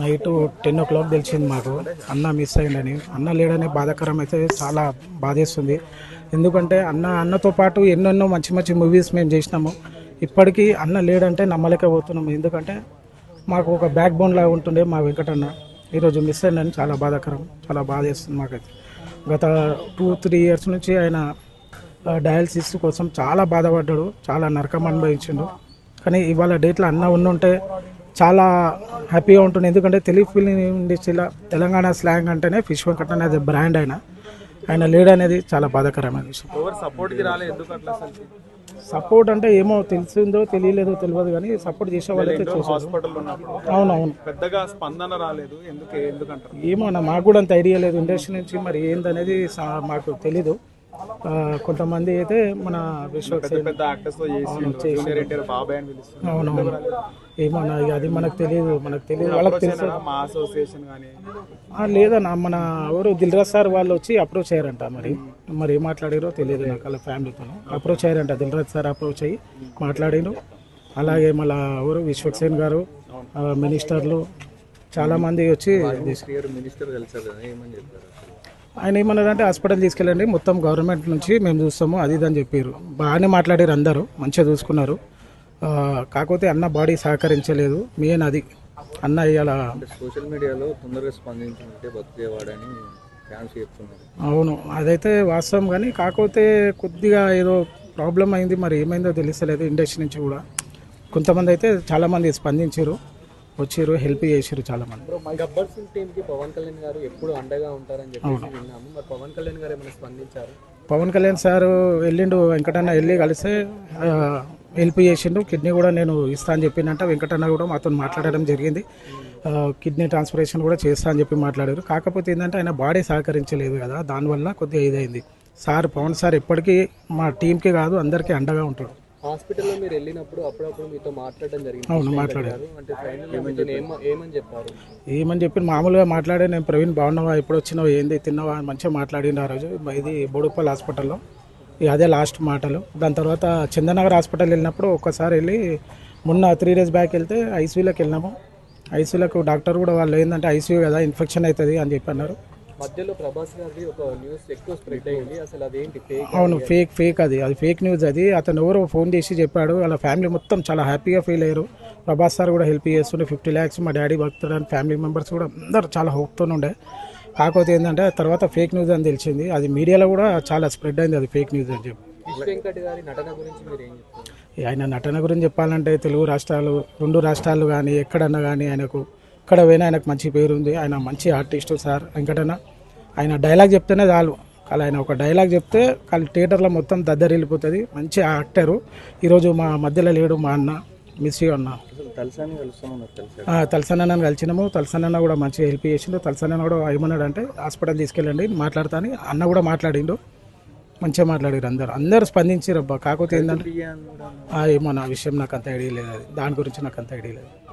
Night ten ఓ clock తెలిసింది మాకు. అన్న మిస్ అయ్యిందని అన్న లేడనే బాధాకరం అయితే చాలా బాధేస్తుంది. ఎందుకంటే అన్న అన్నతో పాటు ఎన్నెన్నో మంచి మంచి మూవీస్ మేము చేసినాము. ఇప్పటికీ అన్న లేడంటే నమ్మలేకపోతున్నాము ఎందుకంటే మాకు ఒక బ్యాక్ బోన్ లాగా ఉంటుండే మా వెంకటన్న. ఈరోజు మిస్ అయ్యిందని చాలా బాధాకరం చాలా బాధేస్తుంది మాకైతే. గత టూ త్రీ ఇయర్స్ నుంచి ఆయన డయాలసిస్ కోసం చాలా బాధపడ్డాడు. చాలా నరకం అనుభవించిండు. కానీ ఇవాళ డేట్లో అన్న ఉండుంటే చాలా హ్యాపీగా ఉంటుంది ఎందుకంటే తెలుగు ఫిల్మ్ ఇండస్ట్రీలో తెలంగాణ స్లాంగ్ అంటేనే ఫిష్ వెంకట అనేది బ్రాండ్ ఆయన. ఆయన లేడు అనేది చాలా బాధాకరమైన విషయం. సపోర్ట్ అంటే ఏమో తెలిసిందో తెలియలేదో తెలియదు కానీ సపోర్ట్ చేసే వాళ్ళైతే అవునవును. పెద్దగా స్పందన రాలేదు. ఎందుకు? ఏమో అన్న మాకు కూడా అంత ఐడియా లేదు. ఇండస్ట్రీ నుంచి మరి ఏందనేది మాకు తెలీదు. కొంతమంది అయితే మన అవునవును. ఏమన్నా అది మనకు తెలియదు మనకు తెలియదు వాళ్ళకి తెలుసు. లేదన్న మన ఎవరు దిల్రాజ్ సార్ వాళ్ళు వచ్చి అప్రోచ్ అయ్యారంట మరి. మరి ఏం మాట్లాడారో తెలియదు నాకు వాళ్ళ ఫ్యామిలీతో అప్రోచ్ అయ్యారంట దిల్రాజ్ సార్ అప్రోచ్ అయ్యి మాట్లాడారు. అలాగే మళ్ళా ఎవరు? విశ్వక్సేన్ గారు మినిస్టర్లు చాలామంది వచ్చి మినిస్టర్ కలిసారు ఆయన ఏమన్నారంటే హాస్పిటల్ తీసుకెళ్ళండి మొత్తం గవర్నమెంట్ నుంచి మేము చూస్తాము అది ఇది అని చెప్పారు. బాగానే మాట్లాడారు అందరూ మంచిగా చూసుకున్నారు. కాకపోతే అన్న బాడీ సహకరించలేదు మెయిన్ అది. అన్న ఇవాళ సోషల్ మీడియాలో తొందరగా స్పందించుకుంటే బతికేవాడని అవును అదైతే వాస్తవం. కానీ కాకపోతే కొద్దిగా ఏదో ప్రాబ్లం అయింది మరి ఏమైందో తెలుస్తలేదు ఇండస్ట్రీ నుంచి కూడా. కొంతమంది అయితే చాలామంది స్పందించారు. వచ్చారు హెల్ప్ చేసారు చాలామంది. గబ్బర్ సింగ్ టీమ్కి పవన్ కళ్యాణ్ గారు ఎప్పుడు అండగా ఉంటారని చెప్పేసి విన్నాము. మరి పవన్ కళ్యాణ్ గారు ఏమైనా స్పందించారు? పవన్ కళ్యాణ్ సార్ వెళ్ళిండు వెంకటన్న వెళ్ళి కలిస్తే ఆ, హెల్ప్ చేసిండు. కిడ్నీ కూడా నేను ఇస్తా అని చెప్పిందంట వెంకటన్న కూడా మాతో మాట్లాడడం జరిగింది. కిడ్నీ ట్రాన్స్ఫరేషన్ కూడా చేస్తా అని చెప్పి మాట్లాడారు. కాకపోతే ఏంటంటే ఆయన బాడీ సహకరించలేదు కదా దానివల్ల కొద్దిగా ఇదైంది. సార్ పవన్ సార్ ఎప్పటికీ మా టీంకి కాదు అందరికీ అండగా ఉంటాడు హాస్పిటల్లో మీరు వెళ్ళినప్పుడు అప్పుడప్పుడు మీతో మాట్లాడడం జరిగింది. అవును మాట్లాడారు అంటే ఫైనల్ ఏమని చెప్పారు? ఏమని చెప్పి మామూలుగా మాట్లాడే నేను ప్రవీణ్ బాగున్నావా? ఎప్పుడు వచ్చినావు? ఏంది? తిన్నావా? మంచిగా మాట్లాడిండు ఆ రోజు. ఇది బోడుపల్లి హాస్పిటల్లో. ఇక అదే లాస్ట్ మాటలు. దాని తర్వాత చందనగర్ హాస్పిటల్ వెళ్ళినప్పుడు ఒక్కసారి వెళ్ళి మొన్న త్రీ డేస్ బ్యాక్ వెళ్తే ఐసీయూలోకి వెళ్ళినాము. ఐసీయూలకు డాక్టర్ కూడా వాళ్ళు ఏంటంటే ఐసీయూ కదా ఇన్ఫెక్షన్ అవుతుంది అని చెప్పి అన్నారు. మధ్యలో ప్రభాస్ గారిది ఒక న్యూస్ ఎక్కువ స్ప్రెడ్ అయింది. అసలు అదేంటి ఫేక్ అవును ఫేక్ ఫేక్ అది. అది ఫేక్ న్యూస్ అది. అతను ఎవరో ఫోన్ చేసి చెప్పాడు. వాళ్ళ ఫ్యామిలీ మొత్తం చాలా హ్యాపీగా ఫీల్ అయ్యారు. ప్రభాస్ సార్ కూడా హెల్ప్ చేస్తుండే. ఫిఫ్టీ ల్యాక్స్ మా డాడీ బతుకుతాడని ఫ్యామిలీ మెంబర్స్ కూడా అందరు చాలా హోప్తో ఉండే. కాకపోతే ఏంటంటే తర్వాత ఫేక్ న్యూస్ అని తెలిసింది. అది మీడియాలో కూడా చాలా స్ప్రెడ్ అయింది అది ఫేక్ న్యూస్ అని చెప్పి. గారి ఆయన నటన గురించి చెప్పాలంటే తెలుగు రాష్ట్రాలు రెండు రాష్ట్రాలు కానీ ఎక్కడన్నా కానీ ఆయనకు ఎక్కడ పోయినా ఆయనకు మంచి పేరు ఉంది. ఆయన మంచి ఆర్టిస్టు సార్ వెంకటన్న. ఆయన డైలాగ్ చెప్తేనే చాలు. అలా ఆయన ఒక డైలాగ్ చెప్తే వాళ్ళ థియేటర్లో మొత్తం దద్దరిల్లిపోతుంది. మంచి యాక్టరు. ఈరోజు మా మధ్యలో లేడు మా అన్న మిస్ యూ అన్న. అసలు తలసాని కలుస్తామన్నారు తెలుసా? ఆ, తలసన్న కలిసినాము. తలసన్న కూడా మంచిగా హెల్ప్ చేసిండు. తలసన్న కూడా ఏమన్నాడు అంటే హాస్పిటల్ తీసుకెళ్ళండి మాట్లాడతా అని అన్న కూడా మాట్లాడిండు. మంచిగా మాట్లాడారు అందరు. అందరు స్పందించారు అబ్బా. కాకపోతే ఏంటంటే ఆ, ఏమో నా విషయం నాకు అంత ఐడియా లేదు. అది దాని గురించి నాకు అంత ఐడియా లేదు.